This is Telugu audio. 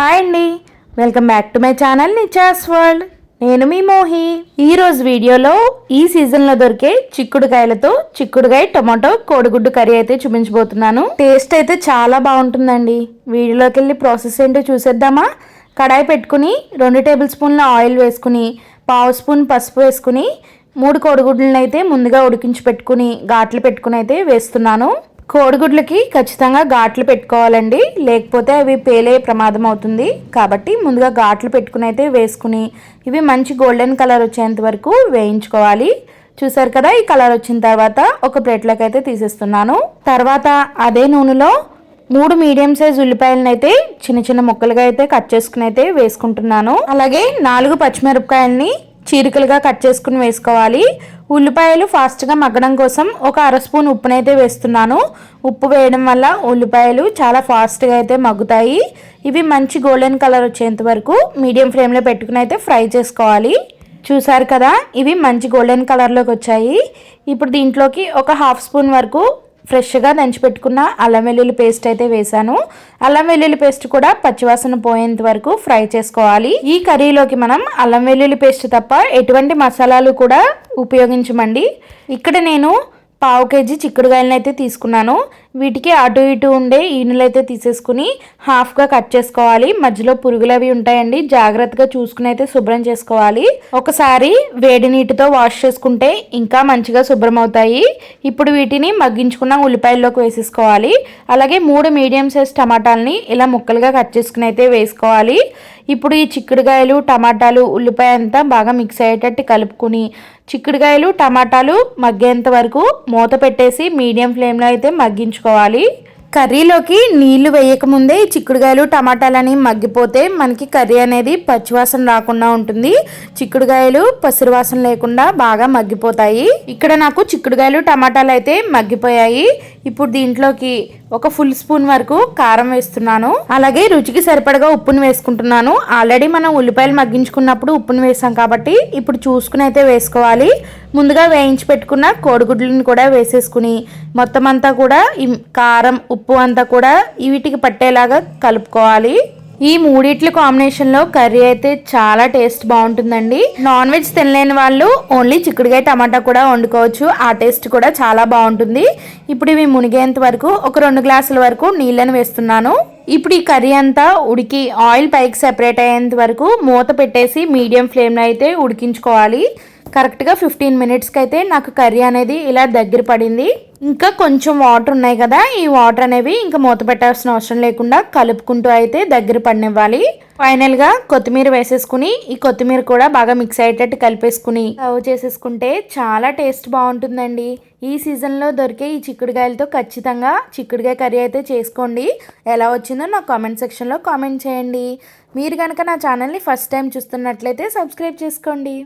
హాయ్ అండి. Welcome back to my channel Nicha's world. నేను మీ మోహి. ఈ రోజు వీడియోలో ఈ సీజన్లో దొరికే చిక్కుడుకాయలతో చిక్కుడుకాయ టొమాటో కోడిగుడ్డు కర్రీ అయితే చూపించబోతున్నాను. టేస్ట్ అయితే చాలా బాగుంటుందండి. వీడియోలోకి వెళ్ళి ప్రాసెస్ ఏంటో చూసేద్దామా? కడాయి పెట్టుకుని రెండు టేబుల్ స్పూన్ల ఆయిల్ వేసుకుని పావు స్పూన్ పసుపు వేసుకుని మూడు కోడిగుడ్లను అయితే ముందుగా ఉడికించి పెట్టుకుని ఘాట్లు పెట్టుకుని అయితే వేస్తున్నాను. కోడిగుడ్లకి ఖచ్చితంగా ఘాట్లు పెట్టుకోవాలండి. లేకపోతే అవి పేలే ప్రమాదం అవుతుంది. కాబట్టి ముందుగా ఘాట్లు పెట్టుకుని అయితే వేసుకుని ఇవి మంచి గోల్డెన్ కలర్ వచ్చేంత వరకు వేయించుకోవాలి. చూసారు కదా ఈ కలర్ వచ్చిన తర్వాత ఒక ప్లేట్లోకి అయితే తీసేస్తున్నాను. తర్వాత అదే నూనెలో మూడు మీడియం సైజ్ ఉల్లిపాయలను అయితే చిన్న చిన్న ముక్కలుగా అయితే కట్ చేసుకుని అయితే వేసుకుంటున్నాను. అలాగే నాలుగు పచ్చిమిరపకాయలని చీరికలుగా కట్ చేసుకుని వేసుకోవాలి. ఉల్లిపాయలు ఫాస్ట్గా మగ్గడం కోసం ఒక అర స్పూన్ ఉప్పునైతే వేస్తున్నాను. ఉప్పు వేయడం వల్ల ఉల్లిపాయలు చాలా ఫాస్ట్గా అయితే మగ్గుతాయి. ఇవి మంచి గోల్డెన్ కలర్ వచ్చేంత వరకు మీడియం ఫ్లేమ్లో పెట్టుకుని అయితే ఫ్రై చేసుకోవాలి. చూసారు కదా ఇవి మంచి గోల్డెన్ కలర్లోకి వచ్చాయి. ఇప్పుడు దీంట్లోకి ఒక హాఫ్ స్పూన్ వరకు ఫ్రెష్గా దంచిపెట్టుకున్న అల్లం వెల్లుల్లి పేస్ట్ అయితే వేసాను అల్లం వెల్లుల్లి పేస్ట్ కూడా పచ్చివాసన పోయేంత వరకు ఫ్రై చేసుకోవాలి. ఈ కర్రీలోకి మనం అల్లం వెల్లుల్లి పేస్ట్ తప్ప ఎటువంటి మసాలాలు కూడా ఉపయోగించమండి. ఇక్కడ నేను పావు కేజీ చిక్కుడుగాయలను అయితే తీసుకున్నాను. వీటికి అటు ఇటు ఉండే ఈనులు అయితే తీసేసుకుని హాఫ్గా కట్ చేసుకోవాలి. మధ్యలో పురుగులు అవి ఉంటాయండి. జాగ్రత్తగా చూసుకుని అయితే శుభ్రం చేసుకోవాలి. ఒకసారి వేడి నీటితో వాష్ చేసుకుంటే ఇంకా మంచిగా శుభ్రం అవుతాయి. ఇప్పుడు వీటిని మగ్గించుకున్న ఉల్లిపాయల్లోకి వేసేసుకోవాలి. అలాగే మూడు మీడియం సైజ్ టమాటాలని ఇలా ముక్కలుగా కట్ చేసుకుని అయితే వేసుకోవాలి. ఇప్పుడు ఈ చిక్కుడుకాయలు టమాటాలు ఉల్లిపాయ అంతా బాగా మిక్స్ అయ్యేటట్టు కలుపుకుని చిక్కుడుకాయలు టమాటాలు మగ్గేంత వరకు మూత పెట్టేసి మీడియం ఫ్లేమ్లో అయితే మగ్గించుకోవాలి. కర్రీలోకి నీళ్ళు వేయకముందే ఈ చిక్కుడుకాయలు టమాటాలని మగ్గిపోతే మనకి కర్రీ అనేది పచ్చివాసన రాకుండా ఉంటుంది. చిక్కుడుకాయలు పసిరివాసన లేకుండా బాగా మగ్గిపోతాయి. ఇక్కడ నాకు చిక్కుడుకాయలు టమాటాలు అయితే మగ్గిపోయాయి. ఇప్పుడు దీంట్లోకి ఒక ఫుల్ స్పూన్ వరకు కారం వేస్తున్నాను. అలాగే రుచికి సరిపడగా ఉప్పును వేసుకుంటున్నాను. ఆల్రెడీ మనం ఉల్లిపాయలు మగ్గించుకున్నప్పుడు ఉప్పును వేసాం కాబట్టి ఇప్పుడు చూసుకుని అయితే వేసుకోవాలి. ముందుగా వేయించి పెట్టుకున్న కోడిగుడ్లను కూడా వేసేసుకుని మొత్తం అంతా కూడా ఈ కారం ఉప్పు అంతా కూడా వీటికి పట్టేలాగా కలుపుకోవాలి. ఈ మూడిట్ల కాంబినేషన్లో కర్రీ అయితే చాలా టేస్ట్ బాగుంటుందండి. నాన్ వెజ్ తినలేని వాళ్ళు ఓన్లీ చిక్కుడుకాయ టమాటా కూడా వండుకోవచ్చు. ఆ టేస్ట్ కూడా చాలా బాగుంటుంది. ఇప్పుడు ఇవి మునిగేంత వరకు ఒక రెండు గ్లాసుల వరకు నీళ్ళని వేస్తున్నాను. ఇప్పుడు ఈ కర్రీ అంతా ఉడికి ఆయిల్ పైకి సెపరేట్ అయ్యేంత వరకు మూత పెట్టేసి మీడియం ఫ్లేమ్లో అయితే ఉడికించుకోవాలి. కరెక్ట్గా ఫిఫ్టీన్ మినిట్స్కి అయితే నాకు కర్రీ అనేది ఇలా దగ్గర పడింది. ఇంకా కొంచెం వాటర్ ఉన్నాయి కదా ఈ వాటర్ అనేవి ఇంకా మూత పెట్టాల్సిన అవసరం లేకుండా కలుపుకుంటూ అయితే దగ్గర పడినివ్వాలి. ఫైనల్గా కొత్తిమీర వేసేసుకుని ఈ కొత్తిమీర కూడా బాగా మిక్స్ అయ్యేటట్టు కలిపేసుకుని సర్వ్ చేసేసుకుంటే చాలా టేస్ట్ బాగుంటుందండి. ఈ సీజన్లో దొరికే ఈ చిక్కుడుకాయలతో ఖచ్చితంగా చిక్కుడుకాయ కర్రీ అయితే చేసుకోండి. ఎలా వచ్చిందో నాకు కామెంట్ సెక్షన్లో కామెంట్ చేయండి. మీరు కనుక నా ఛానల్ని ఫస్ట్ టైం చూస్తున్నట్లయితే సబ్స్క్రైబ్ చేసుకోండి.